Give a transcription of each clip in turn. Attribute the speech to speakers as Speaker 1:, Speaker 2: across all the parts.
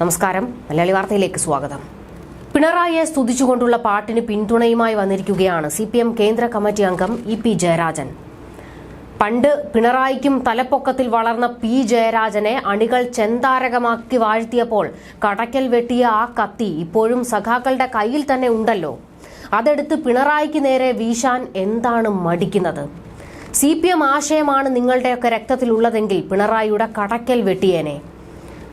Speaker 1: നമസ്കാരം. മലയാളി വാർത്തയിലേക്ക് സ്വാഗതം. പിണറായിയെ സ്തുതിച്ചുകൊണ്ടുള്ള പാട്ടിന് പിന്തുണയുമായി വന്നിരിക്കുകയാണ് സി പി എം കേന്ദ്ര കമ്മിറ്റി അംഗം ഇ പി ജയരാജൻ. പണ്ട് പിണറായിക്കും തലപ്പൊക്കത്തിൽ വളർന്ന പി ജയരാജനെ അണികൾ ചെന്താരകമാക്കി വാഴ്ത്തിയപ്പോൾ കടക്കൽ വെട്ടിയ ആ കത്തി ഇപ്പോഴും സഖാക്കളുടെ കയ്യിൽ തന്നെ ഉണ്ടല്ലോ. അതെടുത്ത് പിണറായിക്ക് നേരെ വീശാൻ എന്താണ് മടിക്കുന്നത്? സി പി എം ആശയമാണ് നിങ്ങളുടെയൊക്കെ രക്തത്തിലുള്ളതെങ്കിൽ പിണറായിയുടെ കടക്കൽ വെട്ടിയേനെ.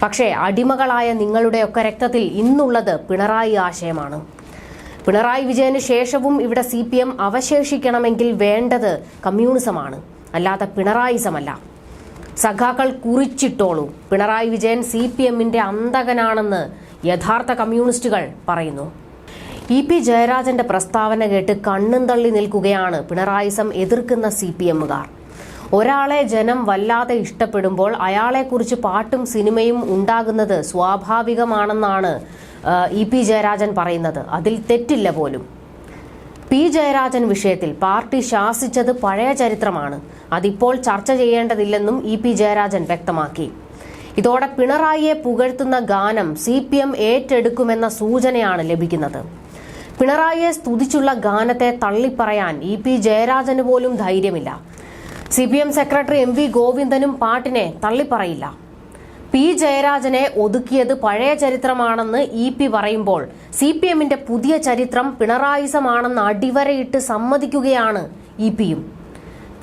Speaker 1: പക്ഷേ അടിമകളായ നിങ്ങളുടെയൊക്കെ രക്തത്തിൽ ഇന്നുള്ളത് പിണറായി ആശയമാണ്. പിണറായി വിജയന് ശേഷവും ഇവിടെ സി പി എം അവശേഷിക്കണമെങ്കിൽ വേണ്ടത് കമ്മ്യൂണിസമാണ്. അല്ലാതെ പിണറായിസമല്ല. സഖാക്കൾ കുറിച്ചിട്ടോളൂ. പിണറായി വിജയൻ സി പി എമ്മിന്റെ അന്തകനാണെന്ന് യഥാർത്ഥ കമ്മ്യൂണിസ്റ്റുകൾ പറയുന്നു. ഇ പി ജയരാജന്റെ പ്രസ്താവന കേട്ട് കണ്ണും തള്ളി നിൽക്കുകയാണ് പിണറായിസം എതിർക്കുന്ന സി പി എമ്മുകാർ. ഒരാളെ ജനം വല്ലാതെ ഇഷ്ടപ്പെടുമ്പോൾ അയാളെക്കുറിച്ച് പാട്ടും സിനിമയും ഉണ്ടാകുന്നത് സ്വാഭാവികമാണെന്നാണ് ഇ പി ജയരാജൻ പറയുന്നത്. അതിൽ തെറ്റില്ല പോലും. പി ജയരാജൻ വിഷയത്തിൽ പാർട്ടി ശാസിച്ചത് പഴയ ചരിത്രമാണ്. അതിപ്പോൾ ചർച്ച ചെയ്യേണ്ടതില്ലെന്നും ഇ പി ജയരാജൻ വ്യക്തമാക്കി. ഇതോടെ പിണറായിയെ പുകഴ്ത്തുന്ന ഗാനം സി പി എം ഏറ്റെടുക്കുമെന്ന സൂചനയാണ് ലഭിക്കുന്നത്. പിണറായിയെ സ്തുതിച്ചുള്ള ഗാനത്തെ തള്ളിപ്പറയാൻ ഇ പി ജയരാജന് പോലും ധൈര്യമില്ല. C P M secretary M V ഗോവിന്ദനും പാട്ടിനെ തള്ളിപ്പറയില്ല. പി ജയരാജനെ ഒതുക്കിയത് പഴയ ചരിത്രമാണെന്ന് ഇ പി പറയുമ്പോൾ സി പി എമ്മിന്റെ പുതിയ ചരിത്രം പിണറായിസമാണെന്ന് അടിവരയിട്ട് സമ്മതിക്കുകയാണ് ഇ പിയും.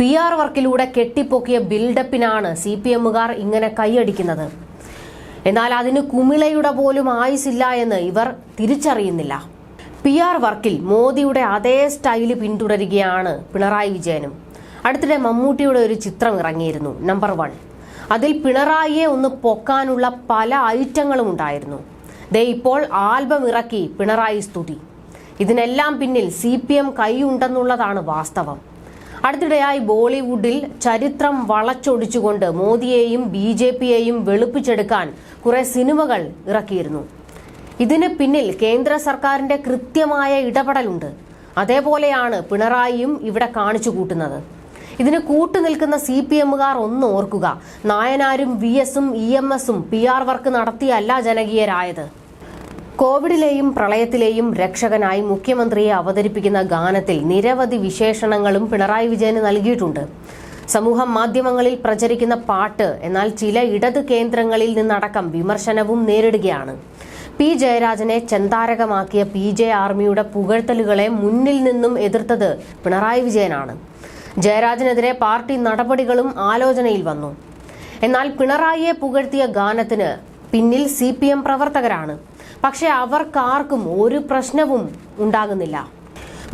Speaker 1: പി ആർ വർക്കിലൂടെ കെട്ടിപ്പൊക്കിയ ബിൽഡപ്പിനാണ് സി പി എമ്മുകാർ ഇങ്ങനെ കൈയടിക്കുന്നത്. എന്നാൽ അതിന് കുമിളയുടെ പോലും ആയുസില്ല എന്ന് ഇവർ തിരിച്ചറിയുന്നില്ല. പി ആർ വർക്കിൽ മോദിയുടെ അതേ സ്റ്റൈൽ പിന്തുടരുകയാണ് പിണറായി വിജയനും. അടുത്തിടെ മമ്മൂട്ടിയുടെ ഒരു ചിത്രം ഇറങ്ങിയിരുന്നു നമ്പർ വൺ അതിൽ പിണറായിയെ ഒന്ന് പൊക്കാനുള്ള പല ഐറ്റങ്ങളും ഉണ്ടായിരുന്നു. ദേ ഇപ്പോൾ ആൽബം ഇറക്കി പിണറായി സ്തുതി. ഇതിനെല്ലാം പിന്നിൽ സി പി എം കൈയുണ്ടെന്നുള്ളതാണ് വാസ്തവം. അടുത്തിടെയായി ബോളിവുഡിൽ ചരിത്രം വളച്ചൊടിച്ചുകൊണ്ട് മോദിയെയും ബി ജെ പിയെയും വെളുപ്പിച്ചെടുക്കാൻ കുറെ സിനിമകൾ ഇറക്കിയിരുന്നു. ഇതിന് പിന്നിൽ കേന്ദ്ര സർക്കാരിന്റെ കൃത്യമായ ഇടപെടലുണ്ട്. അതേപോലെയാണ് പിണറായിയും ഇവിടെ കാണിച്ചു കൂട്ടുന്നത്. ഇതിന് കൂട്ടുനിൽക്കുന്ന സി പി എമ്മുകാർ ഒന്ന് ഓർക്കുക. നായനാരും വി എസും ഇ എം എസും പി ആർ വർക്ക് നടത്തിയല്ല ജനകീയരായത്. കോവിഡിലെയും പ്രളയത്തിലെയും രക്ഷകനായി മുഖ്യമന്ത്രിയെ അവതരിപ്പിക്കുന്ന ഗാനത്തിൽ നിരവധി വിശേഷണങ്ങളും പിണറായി വിജയന് നൽകിയിട്ടുണ്ട്. സമൂഹ മാധ്യമങ്ങളിൽ പ്രചരിക്കുന്ന പാട്ട് എന്നാൽ ചില ഇടത് കേന്ദ്രങ്ങളിൽ നിന്നടക്കം വിമർശനവും നേരിടുകയാണ്. പി ജയരാജനെ ചെന്താരകമാക്കിയ പി ജെ ആർമിയുടെ പുകഴ്ത്തലുകളെ മുന്നിൽ നിന്നും എതിർത്തത് പിണറായി വിജയനാണ്. ജയരാജനെതിരെ പാർട്ടി നടപടികളും ആലോചനയിൽ വന്നു. എന്നാൽ പിണറായിയെ പുകഴ്ത്തിയ ഗാനത്തിന് പിന്നിൽ സി പി എം പ്രവർത്തകരാണ്. പക്ഷെ അവർക്കാർക്കും ഒരു പ്രശ്നവും ഉണ്ടാകുന്നില്ല.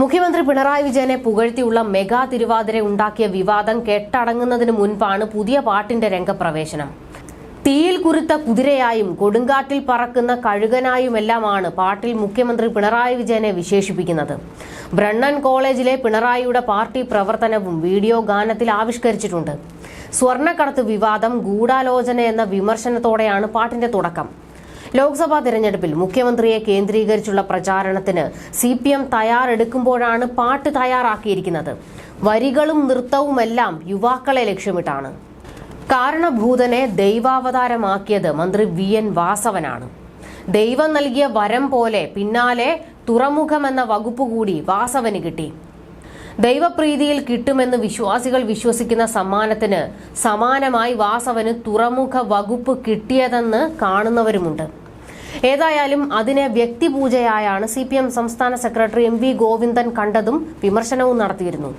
Speaker 1: മുഖ്യമന്ത്രി പിണറായി വിജയനെ പുകഴ്ത്തിയുള്ള മെഗാ തിരുവാതിര ഉണ്ടാക്കിയ വിവാദം കെട്ടടങ്ങുന്നതിന് മുൻപാണ് പുതിയ പാട്ടിന്റെ രംഗപ്രവേശനം. തീയിൽ കുരുത്ത കുതിരയായും കൊടുങ്കാറ്റിൽ പറക്കുന്ന കഴുകനായുമെല്ലാമാണ് പാട്ടിൽ മുഖ്യമന്ത്രി പിണറായി വിജയനെ വിശേഷിപ്പിക്കുന്നത്. ബ്രണ്ണൻ കോളേജിലെ പിണറായിയുടെ പാർട്ടി പ്രവർത്തനവും വീഡിയോ ഗാനത്തിൽ ആവിഷ്കരിച്ചിട്ടുണ്ട്. സ്വർണക്കടത്ത് വിവാദം ഗൂഢാലോചന എന്ന വിമർശനത്തോടെയാണ് പാട്ടിന്റെ തുടക്കം. ലോക്സഭാ തിരഞ്ഞെടുപ്പിൽ മുഖ്യമന്ത്രിയെ കേന്ദ്രീകരിച്ചുള്ള പ്രചാരണത്തിന് സി പി എം തയ്യാറെടുക്കുമ്പോഴാണ് പാട്ട് തയ്യാറാക്കിയിരിക്കുന്നത്. വരികളും നൃത്തവുമെല്ലാം യുവാക്കളെ ലക്ഷ്യമിട്ടാണ്. കാരണഭൂതനെ ദൈവാവതാരമാക്കിയത് മന്ത്രി വി എൻ വാസവനാണ്. ദൈവം നൽകിയ വരം പോലെ പിന്നാലെ തുറമുഖമെന്ന വകുപ്പ് കൂടി വാസവന് കിട്ടി. ദൈവപ്രീതിയിൽ കിട്ടുമെന്ന് വിശ്വാസികൾ വിശ്വസിക്കുന്ന സമ്മാനത്തിന് സമാനമായി വാസവന് തുറമുഖ വകുപ്പ് കിട്ടിയതെന്ന് കാണുന്നവരുമുണ്ട്. ഏതായാലും അതിനെ വ്യക്തിപൂജയായാണ് സി പി എം സംസ്ഥാന സെക്രട്ടറി എം വി ഗോവിന്ദൻ കണ്ടതും വിമർശനവും നടത്തിയിരുന്നു.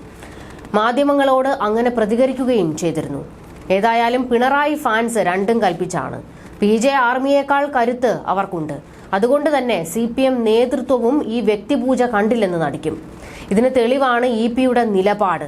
Speaker 1: മാധ്യമങ്ങളോട് അങ്ങനെ പ്രതികരിക്കുകയും ചെയ്തിരുന്നു. ഏതായാലും പിണറായി ഫാൻസ് രണ്ടും കൽപ്പിച്ചാണ്. പി ജെ ആർമിയേക്കാൾ കരുത്ത് അവർക്കുണ്ട്. അതുകൊണ്ട് തന്നെ സി പി എം നേതൃത്വവും ഈ വ്യക്തിപൂജ കണ്ടില്ലെന്ന് നടിക്കും. ഇതിന് തെളിവാണ് ഇ പിയുടെ നിലപാട്.